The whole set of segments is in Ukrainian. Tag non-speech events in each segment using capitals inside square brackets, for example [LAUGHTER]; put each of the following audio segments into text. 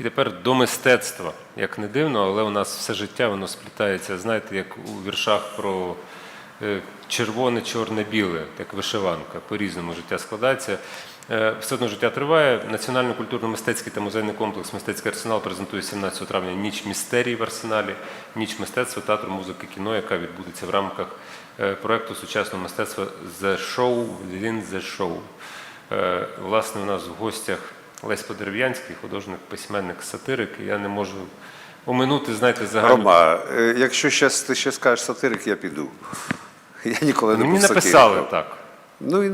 І тепер до мистецтва. Як не дивно, але у нас все життя воно сплітається, знаєте, як у віршах про е, червоне, чорне, біле, як вишиванка. По-різному життя складається. Е, Все одно життя триває. Національно культурно-мистецький та музейний комплекс Мистецький арсенал презентує 17 травня ніч містерій в арсеналі, ніч мистецтва, театру, музики, кіно, яка відбудеться в рамках е, проекту сучасного мистецтва The Show within the Show. Власне, у нас в гостях Лесь Подерев'янський, художник, письменник, сатирик. І Я не можу оминути, знаєте, загальну... Рома, е, якщо щас, ти ще скажеш сатирик, я піду. [LAUGHS] Я ніколи не Мені був написали сатириком. так. Ну і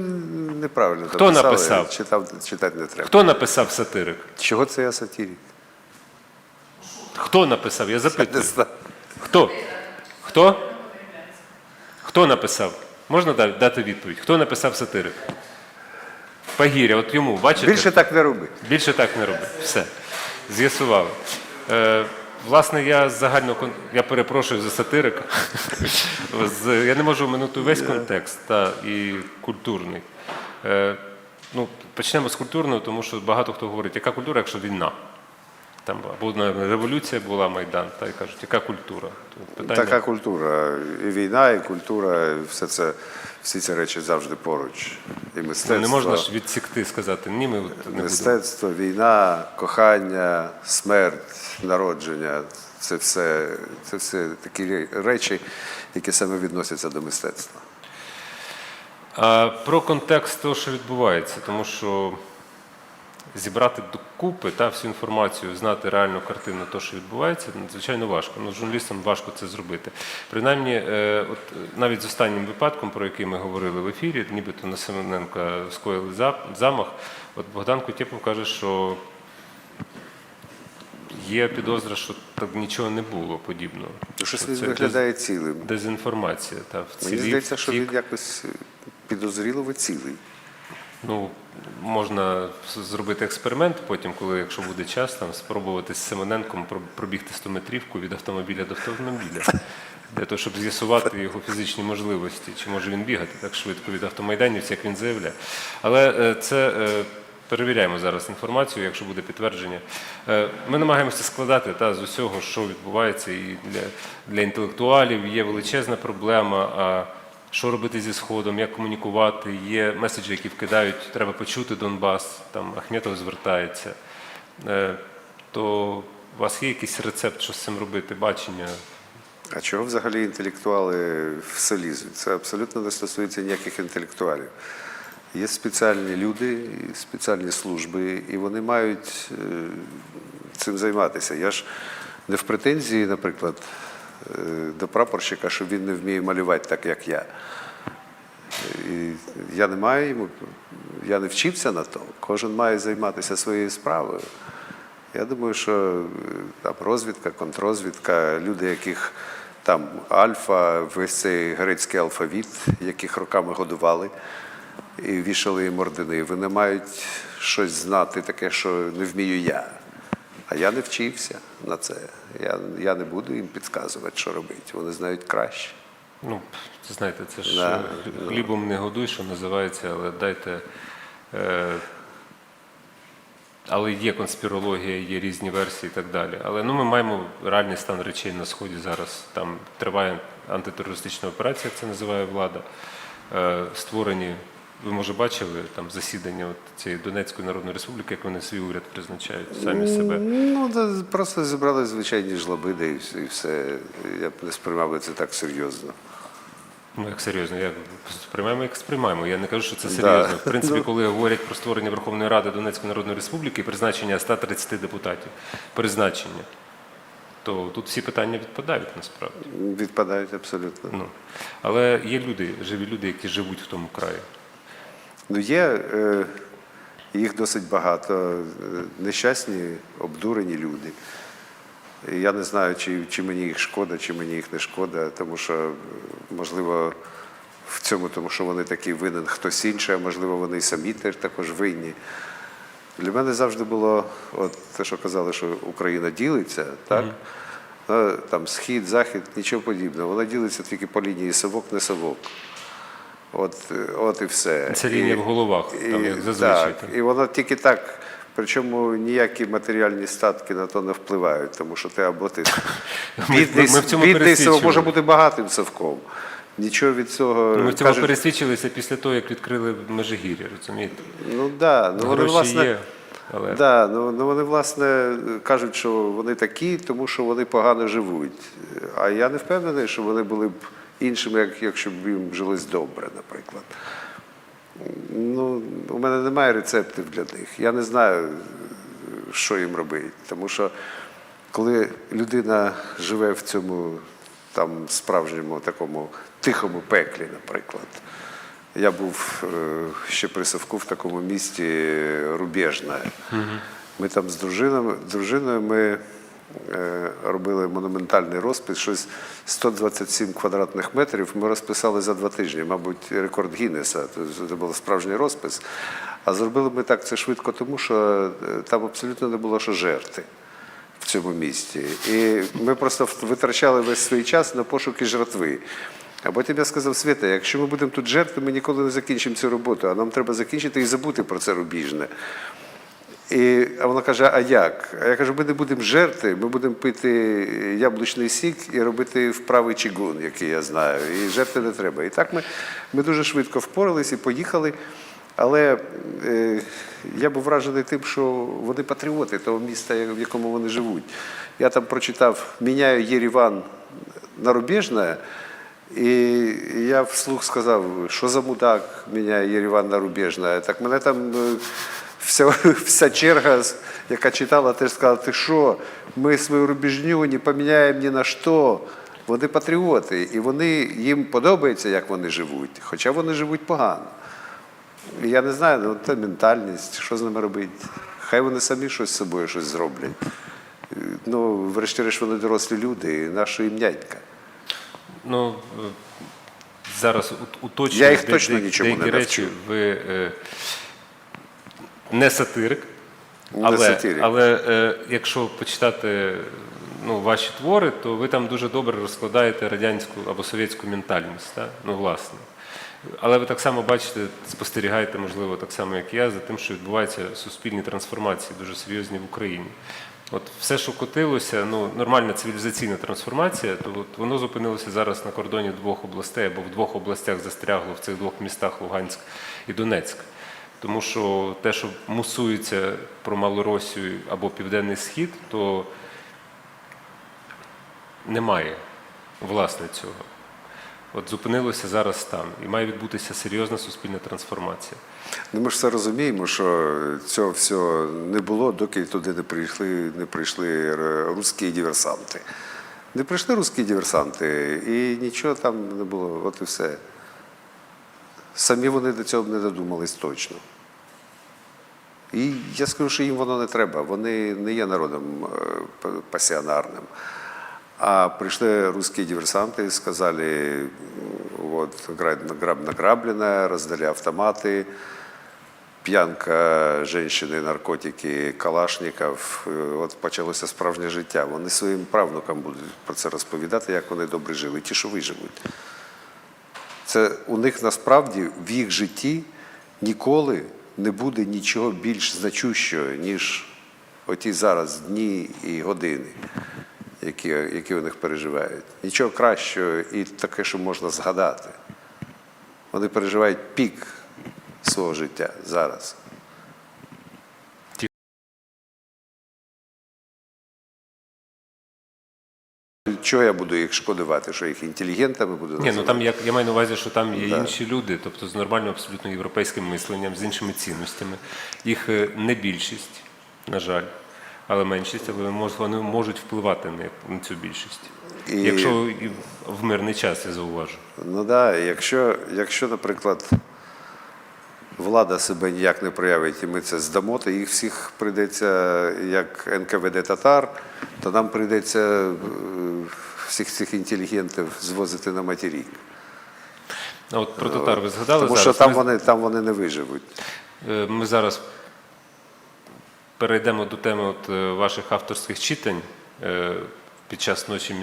неправильно. Хто написали, написав? Читав, читати не треба. Хто написав сатирик? Чого це я сатирик? Хто написав? Я запитую. Хто? Хто? Хто написав? Можна дати відповідь? Хто написав сатирик? Пагіря, от йому, бачите? Більше так не роби. Більше так не робить. Все. З'ясували. Е, власне, я з загального кон- я перепрошую за сатирика. Я не можу оминути весь контекст та і культурний. Е, ну, почнемо з культурного, тому що багато хто говорить, яка культура, якщо війна? Там або революція була Майдан, та й кажуть, яка культура? Питання- Така культура. І війна, і культура, і все це, всі ці речі завжди поруч. І мистецтво, Ну, не можна ж відсікти, сказати, ні, ми от не будемо. мистецтво, війна, кохання, смерть, народження. Це все, це все такі речі, які саме відносяться до мистецтва. А про контекст того, що відбувається, тому що зібрати докупи та всю інформацію, знати реальну картину того, що відбувається, надзвичайно важко. Ну, журналістам важко це зробити. Принаймні, е, от навіть з останнім випадком, про який ми говорили в ефірі, нібито на Семененка скоїли замах. От Богдан Кутєпов каже, що є підозра, що так нічого не було подібного. Щось він це виглядає цілим. дезінформація. Та, Мені вцілів, здається, що він якось е, підозріло цілий. Ну, можна зробити експеримент потім, коли, якщо буде час, там спробувати з Семененком пробігти 100 метрівку від автомобіля до автомобіля. Для того, щоб з'ясувати його фізичні можливості, чи може він бігати так швидко від автомайданівця, як він заявляє. Але е, це е, перевіряємо зараз інформацію, якщо буде підтвердження. Е, Ми намагаємося складати та, з усього, що відбувається, і для, для інтелектуалів є величезна проблема. А що робити зі сходом, як комунікувати? Є меседжі, які вкидають, треба почути Донбас. Там Ахметов звертається. Е, То у вас є якийсь рецепт, що з цим робити, бачення? А чого взагалі інтелектуали в селі? Це абсолютно не стосується ніяких інтелектуалів. Є спеціальні люди, спеціальні служби, і вони мають е, цим займатися. Я ж не в претензії, наприклад, до прапорщика, що він не вміє малювати так, як я. І я не маю йому, я не вчився на то. Кожен має займатися своєю справою. Я думаю, що е, там розвідка, контррозвідка, люди, яких там альфа, весь цей грецький алфавіт, яких роками годували і вішали їм ордени, вони мають щось знати, таке, що не вмію я. А я не вчився на це. Я, я не буду їм підказувати, що робити. Вони знають краще. Ну, це знаєте, це ж Да, е, хлібом не годуй, що називається, але дайте. Е, але є конспірологія, є різні версії і так далі. Але ну, ми маємо реальний стан речей на Сході зараз. Там триває антитерористична операція, як це називає влада. Е, створені, ви може бачили там засідання от цієї Донецької Народної Республіки, як вони свій уряд призначають самі себе. Ну, да, просто зібрали звичайні жлобиди і все- Я б не сприймав це так серйозно. Ну, як серйозно, як сприймаємо, як сприймаємо. Я не кажу, що це Да. серйозно. В принципі, Ну. коли говорять про створення Верховної Ради Донецької Народної Республіки і призначення 130 депутатів, призначення, то тут всі питання відпадають насправді. Відпадають абсолютно. Ну, але є люди, живі люди, які живуть в тому краї. Ну, є е, їх досить багато. е, Нещасні, обдурені люди. Я не знаю, чи, чи мені їх шкода, чи мені їх не шкода, тому що, можливо, в цьому, тому що вони такий винен хтось інший, а можливо, вони самі теж також винні. Для мене завжди було, от те, що казали, що Україна ділиться, так? Ну, Там схід, захід, нічого подібного. Вона ділиться тільки по лінії совок, не совок. От, от і все. Це лінія в головах, там, і, як зазвичай, Так, і воно тільки так Причому ніякі матеріальні статки на то не впливають, тому що ти або ти [LAUGHS] бідний, пересвідчили. може бути багатим совком. Нічого від цього Ми в цьому кажуть, пересвідчилися після того, як відкрили Межигір'я, розумієте? Ну да, ну вони власне. є, але Да, ну, ну вони власне кажуть, що вони такі, тому що вони погано живуть. А я не впевнений, що вони були б іншими, як, якщо б їм жилось добре, наприклад. Ну, у мене немає рецептів для них. Я не знаю, що їм робити. Тому що коли людина живе в цьому там справжньому такому тихому пеклі, наприклад. Я був е, ще при Савку в такому місті Рубежне. Ми там з дружиною, дружиною ми е, робили монументальний розпис, щось 127 квадратних метрів. Ми розписали за два тижні, мабуть, рекорд Гіннеса. Це був справжній розпис. А зробили ми так це швидко, тому що е, там абсолютно не було що жерти в цьому місті. І ми просто витрачали весь свій час на пошуки жратви. А потім я сказав, Свята, якщо ми будемо тут жерти, ми ніколи не закінчимо цю роботу, а нам треба закінчити і забути про це рубіжне. І, а вона каже: а як? А я кажу, ми не будемо жерти, ми будемо пити яблучний сік і робити вправий чигун, який я знаю. І жерти не треба. І так ми, ми дуже швидко впорались і поїхали. Але е, я був вражений тим, що вони патріоти того міста, в якому вони живуть. Я там прочитав Міняю Єріван на Рубіжне, і я вслух сказав, що за мудак міняє Єріван на Рубіжне. Так мене там е, вся, вся черга, яка читала, теж сказала, ти що, ми свою рубіжню не поміняємо ні на що. Вони патріоти, і вони, їм подобається, як вони живуть, хоча вони живуть погано. І Я не знаю, ну це ментальність, що з ними робити. Хай вони самі щось з собою щось зроблять. Ну, врешті-решт, вони дорослі люди, і наша їм нянька. ну, е, зараз уточнюю Я їх де- точно де- нічому не речі. навчу. Ви е, не сатирик, Не але, сатирик. але е, якщо почитати ну, ваші твори, то ви там дуже добре розкладаєте радянську або совєтську ментальність. Так? Ну, власне. Але ви так само бачите, спостерігаєте, можливо, так само, як я, за тим, що відбуваються суспільні трансформації, дуже серйозні в Україні. От все, що котилося, ну нормальна цивілізаційна трансформація, то от воно зупинилося зараз на кордоні двох областей, або в двох областях застрягло в цих двох містах Луганськ і Донецьк. Тому що те, що мусується про Малоросію або Південний Схід, то немає власне цього. От зупинилося зараз там, і має відбутися серйозна суспільна трансформація. Ну, ми ж все розуміємо, що цього всього не було, доки туди не прийшли, не прийшли русські диверсанти. Не прийшли русські диверсанти, і нічого там не було, от і все. Самі вони до цього не додумались точно. І я скажу, що їм воно не треба. Вони не є народом е, пасіонарним. А пришли русские диверсанты и сказали, м, вот, граб- граб награблено, раздали автоматы, п'янка, женщини, наркотики, калашників. Е, От почалося справжнє життя. Вони своїм правнукам будуть про це розповідати, як вони добре жили, ті, що виживуть. Це у них насправді в їх житті ніколи не буде нічого більш значущого, ніж оті зараз дні і години, які, які у них переживають. Нічого кращого і таке, що можна згадати. Вони переживають пік свого життя зараз. Чого я буду їх шкодувати, що їх інтелігентами буду Ні, ну там як я маю на увазі, що там є Да. інші люди, тобто з нормальним абсолютно європейським мисленням, з іншими цінностями. Їх е, не більшість, на жаль, але меншість, але вони можуть впливати на, на цю більшість. І- Якщо в мирний час я зауважу. Ну так, да, якщо, якщо, наприклад, влада себе ніяк не проявить, і ми це здамо, то їх всіх прийдеться, як НКВД татар, то нам прийдеться е, всіх цих інтелігентів звозити на материк. А от про татар ви згадали Тому зараз. що там вони, там вони не виживуть. Е, Ми зараз перейдемо до теми от е, ваших авторських читань під час ночі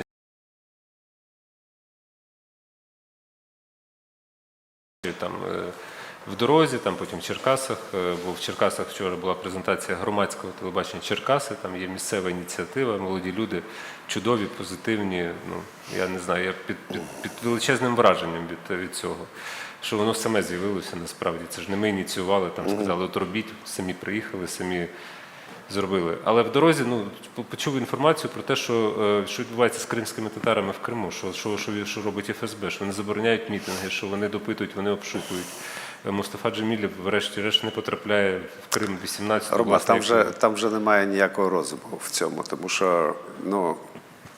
там в дорозі, там потім в Черкасах, е, бо в Черкасах вчора була презентація громадського телебачення Черкаси, там є місцева ініціатива, молоді люди, чудові, позитивні. Ну, я не знаю, я під, під, під величезним враженням від, від цього. Що воно саме з'явилося насправді. Це ж не ми ініціювали, там сказали, от робіть, самі приїхали, самі зробили. Але в дорозі ну, почув інформацію про те, що, е, що відбувається з кримськими татарами в Криму, що, що, що, що робить ФСБ, що вони забороняють мітинги, що вони допитують, вони обшукують. Мустафа Джемілів, врешті-решт, не потрапляє в Крим 18 Рома, там вже, там вже немає ніякого розуму в цьому, тому що, ну,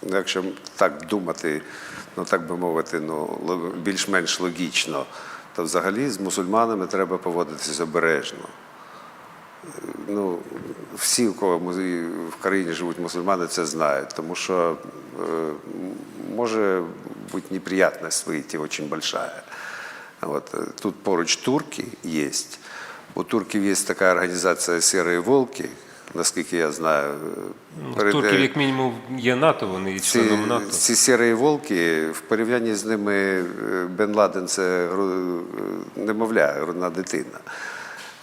якщо так думати, ну так би мовити, ну, більш-менш логічно, то взагалі з мусульманами треба поводитися обережно. Ну, всі, у кого в країні живуть мусульмани, це знають, тому що е, може бути неприятность выйти очень большая. Вот. э, Тут поруч турки є. У турків є така організація «Сірі волки», наскільки я знаю. Перед- Турків, як мінімум, є НАТО, вони є членом НАТО. ці сірі волки в порівнянні з ними е, Бен Ладен це е, немовля, грудна дитина.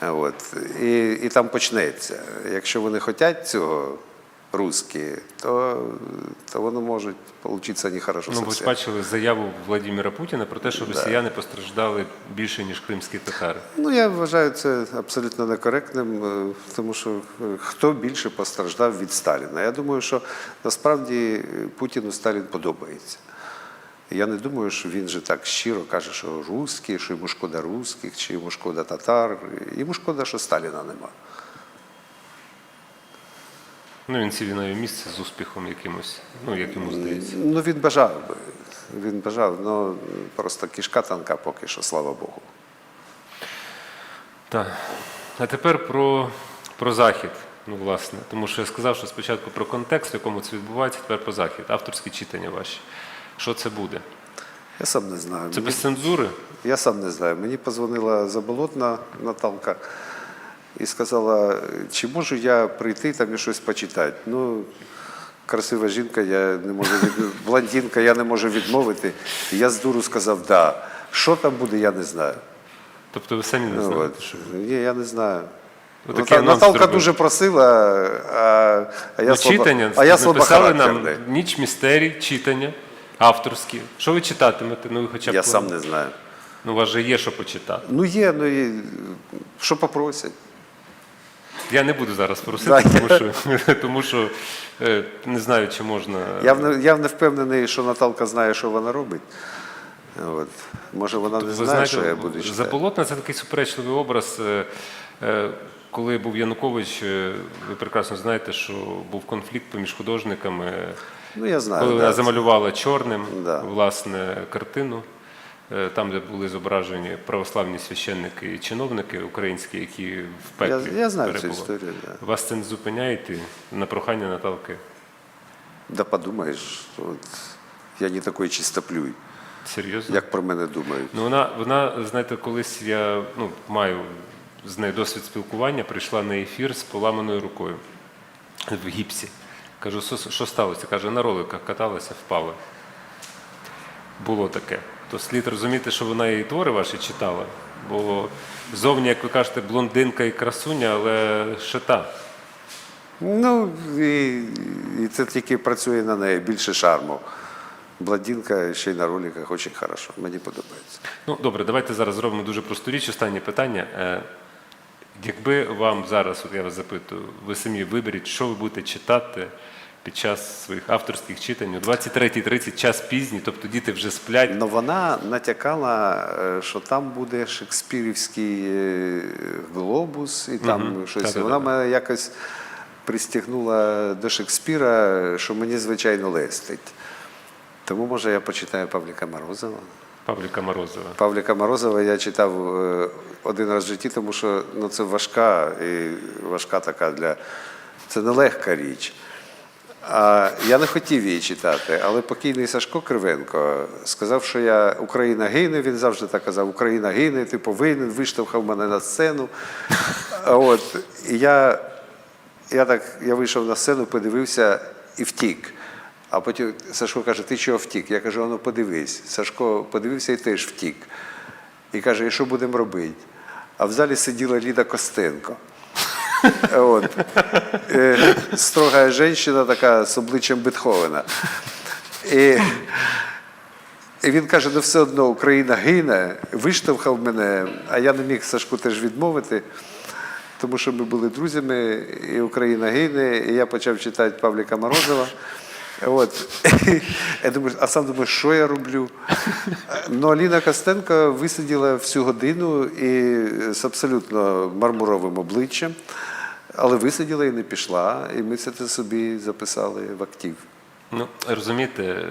От. І, і там почнеться. Якщо вони хочуть цього, русські, то, то воно може получитися нехорошо Ну, ви ж бачили заяву Владимира Путіна про те, що росіяни постраждали більше, ніж кримські татари. Ну, я вважаю це абсолютно некоректним, е, тому що е, хто більше постраждав від Сталіна? Я думаю, що насправді е, Путіну Сталін подобається. Я не думаю, що він же так щиро каже, що русські, що йому шкода русських, чи йому шкода татар. Йому шкода, що Сталіна нема. Ну, він ці війнові місце з успіхом якимось, ну, як йому здається. Ну, він бажав би. Він бажав, ну просто кішка танка поки що, слава Богу. Так. А тепер про, про захід. Ну, власне, тому що я сказав, що спочатку про контекст, в якому це відбувається, тепер про захід. Авторські читання ваші. Що це буде? Я сам не знаю. Це Мені- без цензури? Я сам не знаю. Мені позвонила заболотна Наталка і сказала, чи можу я прийти там і щось почитати. Ну, красива жінка, я не можу від... [LAUGHS] блондинка, я не можу відмовити. І я з дуру сказав, да. Що там буде, я не знаю. Тобто ви самі не Ну, знаєте, от. що. Ні, я не знаю. Такий Наталка зробили. дуже просила, а, а я Ну, слабо, читання, а я написали нам ніч містерій, читання, авторські. Що ви читатимете? Ну, ви хоча б Я сам не знаю. Ну, у вас же є що почитати. Ну є, ну і що попросять. Я не буду зараз просити, тому що, [LAUGHS] тому що е, не знаю, чи можна. Я, я не впевнений, що Наталка знає, що вона робить. От. Може, вона не знає, знаєте, що я буду читати. Заболотна це такий суперечливий образ. Е, е, Коли був Янукович, ви прекрасно знаєте, що був конфлікт поміж художниками. Ну, я знаю. Коли да. вона замалювала чорним Да. власне картину, там, де були зображені православні священники і чиновники українські, які в пеклі Я- я знаю цю перебували. історію, да. Вас це не зупиняє йти на прохання Наталки? Да подумаєш, от, я не такий чистоплюй, Серйозно? як про мене думають. Ну, вона, вона, знаєте, колись я ну, маю з нею досвід спілкування, прийшла на ефір з поламаною рукою в гіпсі. Кажу, що, що сталося? Каже, на роликах каталася, впала. Було таке. То слід розуміти, що вона і твори ваші читала. Бо зовні, як ви кажете, блондинка і красуня, але шита. Ну, і, і це тільки працює на неї більше шарму. Бладінка ще й на роликах дуже хорошо. Мені подобається. Ну, добре, давайте зараз зробимо дуже просту річ. Останнє питання. Е, Якби вам зараз, от я вас запитую, ви самі виберіть, що ви будете читати під час своїх авторських читань, о 23.30, час пізній, тобто діти вже сплять. Но вона натякала, е, що там буде шекспірівський е, глобус, і там Мгм. щось. Та-та-та. Вона мене якось пристігнула до Шекспіра, що мені звичайно лестить. Тому може я почитаю Павліка Морозова. Павліка Морозова. Павліка Морозова я читав е, один раз в житті, тому що ну, це важка і важка така для. Це нелегка річ. А я не хотів її читати, але покійний Сашко Кривенко сказав, що я Україна гине. Він завжди так казав: Україна гине, ти повинен, виштовхав мене на сцену. От, і я, я так я вийшов на сцену, подивився і втік. А потім Сашко каже: Ти чого втік? Я кажу, ну подивись. Сашко подивився і теж втік. І каже, і що будемо робити? а в залі сиділа Ліда Костенко. [LAUGHS] От. Е, Строга жінка така з обличчям Бетховена. І, і він каже: ну все одно Україна гине, виштовхав мене, а я не міг Сашку теж відмовити, тому що ми були друзями, і Україна гине, і я почав читати Павліка Морозова. От. Я думаю, а сам думаю, що я роблю? Ну, Аліна Костенко висиділа всю годину і з абсолютно мармуровим обличчям, але висиділа і не пішла, і ми це собі записали в актив. Ну, розумієте,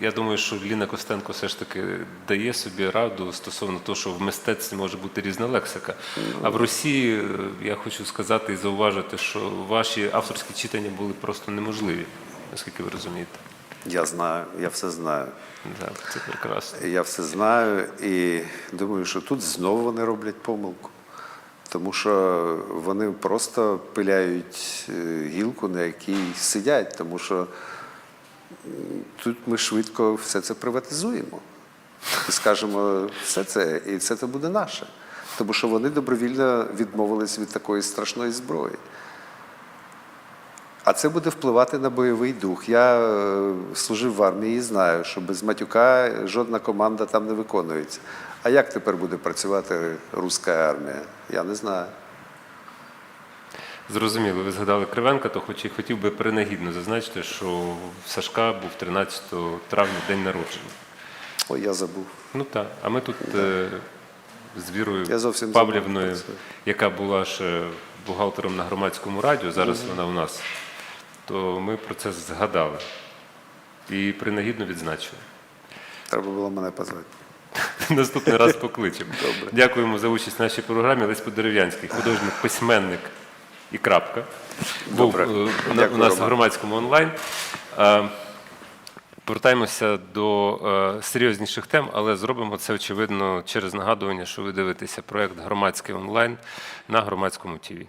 я думаю, що Ліна Костенко все ж таки дає собі раду стосовно того, що в мистецтві може бути різна лексика. А в Росії е, я хочу сказати і зауважити, що ваші авторські читання були просто неможливі, наскільки ви розумієте. Я знаю, я все знаю. Так, це прекрасно. Я все знаю і думаю, що тут знову вони роблять помилку. Тому що вони просто пиляють е, гілку, на якій сидять, тому що тут ми швидко все це приватизуємо. І скажемо, все це, і це буде наше. Тому що вони добровільно відмовились від такої страшної зброї. А це буде впливати на бойовий дух. Я е, служив в армії і знаю, що без матюка жодна команда там не виконується. А як тепер буде працювати руська армія? Я не знаю. Зрозуміло, ви згадали Кривенка, то хоч і хотів би принагідно зазначити, що в Сашка був 13 травня день народження. Ой, я забув. Ну так. А ми тут е, з Вірою Павлівною, яка була ще бухгалтером на громадському радіо, зараз вона у нас, то ми про це згадали і принагідно відзначили. Треба було мене позвати. [LAUGHS] Наступний раз покличемо. Добре. Дякуємо за участь в нашій програмі. Лесь Подерев'янський, художник, письменник і крапка. Був Добре. е, у Дякую, нас в громадському онлайн. Е, Повертаємося до е, серйозніших тем, але зробимо це очевидно через нагадування, що ви дивитеся проект громадський онлайн на громадському ТІВІ.